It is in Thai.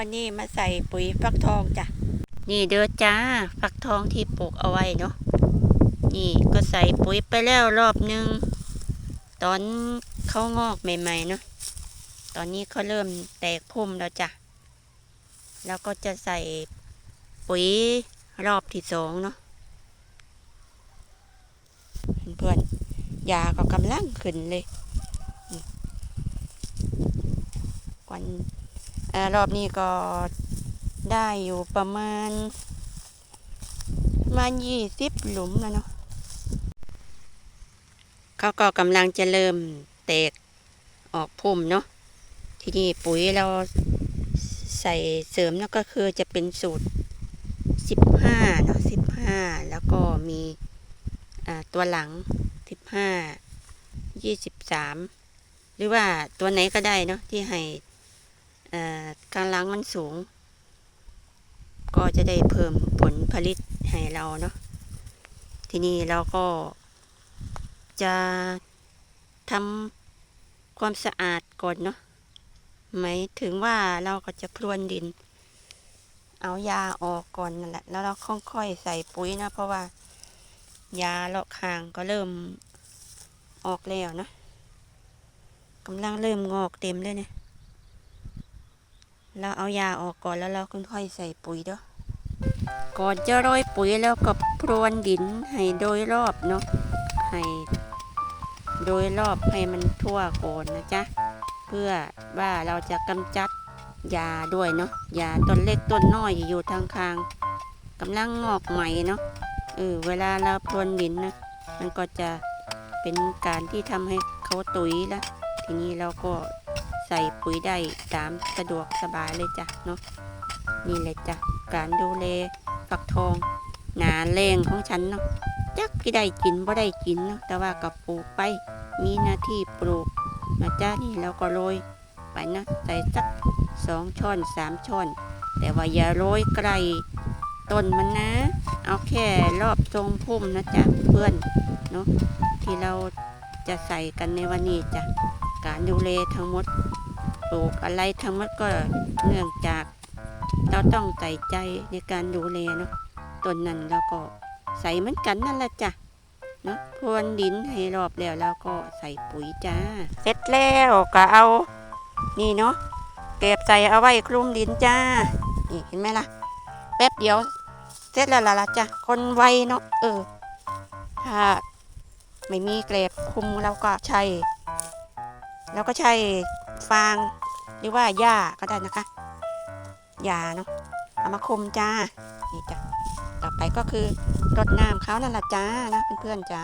วันนี้มาใส่ปุ๋ยฟักทองจ้ะ นี่เด้อจ้า ฟักทองที่ปลูกเอาไว้เนาะ นี่ก็ใส่ปุ๋ยไปแล้วรอบนึง ตอนเขางอกใหม่ๆเนาะ ตอนนี้เขาเริ่มแตกพุ่มแล้วจ้ะ แล้วก็จะใส่ปุ๋ยรอบที่สองเนาะ เพื่อนๆยาก็กำลังขึ้นเลย วัน รอบนี้ก็ได้อยู่ประมาณมายี่สิบหลุมแล้วเนาะเขาก็กำลังจะเริ่มแตกออกพุ่มเนาะที่นี่ปุ๋ยเราใส่เสริมแล้วก็คือจะเป็นสูตรสิบห้าเนาะสิบห้าแล้วก็มีตัวหลังสิบห้ายี่สิบสามหรือว่าตัวไหนก็ได้เนาะที่ให้ อ่ากำลังมันสูง ก็จะได้เพิ่มผลผลิตให้เราเนาะทีนี้เราก็จะทำความสะอาดก่อนเนาะหมายถึงว่าเราก็จะพรวนดิน เอายาออกก่อนนั่นแหละ แล้วเราค่อยๆใส่ปุ๋ยนะ เพราะว่ายาเลาะคางก็เริ่มออกแล้วนะกำลังเริ่มงอกเต็มเลยเนี่ย เราเอายาออกก่อนแล้วเราค่อยๆใส่ปุ๋ยเด้อก่อนจะโรยปุ๋ยแล้วก็พรวนดินให้โดยรอบเนาะให้โดยรอบให้มันทั่วก่อนนะจ๊ะเพื่อว่าเราจะกำจัดยาด้วยเนาะยาต้นเล็กต้นน้อยอยู่ทางคางกำลังงอกใหม่เนาะเออเวลาเราพรวนดินนะมันก็จะเป็นการที่ทำให้เขาตุยละทีนี้เราก็ ใส่ปุ๋ยได้ตามสะดวกสบายเลยจ้ะเนาะนี่เลยจ้ะการดูแลฝักทอง หนาแรงของฉันเนาะจักที่ได้กินบ่ได้กินเนาะแต่ว่าก็ปลูกไป มีหน้าที่ปลูกนะจ้านี่เราก็โรยไปนะใส่สักสองช้อนสามช้อน แต่ว่าอย่าโรยไกลต้นมันนะ เอาแค่รอบทรงพุ่มนะจ๊ะเพื่อนเนาะที่เราจะใส่กันในวันนี้จ้ะ การดูแลทั้งหมดปลูกอะไรทั้งหมดก็เนื่องจาก เราต้องใส่ใจในการดูแลเนาะต้นนั้นเราก็ใส่เหมือนกันนั่นแหละจ้ะเนาะพรวนดินให้รอบแล้วแล้วก็ใส่ปุ๋ยจ้า เสร็จแล้วก็เอา นี่เนาะเก็บใส่เอาไว้คลุมดินจ้า นี่เห็นไหมล่ะ แป๊บเดียว เสร็จแล้วล่ะละจ้ะคนไวเนาะเออถ้าไม่มีเกล็บคุมเราก็ใช้ เราก็ใช้ฟางหรือว่าหญ้าก็ได้นะคะหญ้าเนาะเอามาคุมจ้านี่จ้ะต่อไปก็คือรดน้ำเขานั่นละจ้านะเพื่อนๆจ้า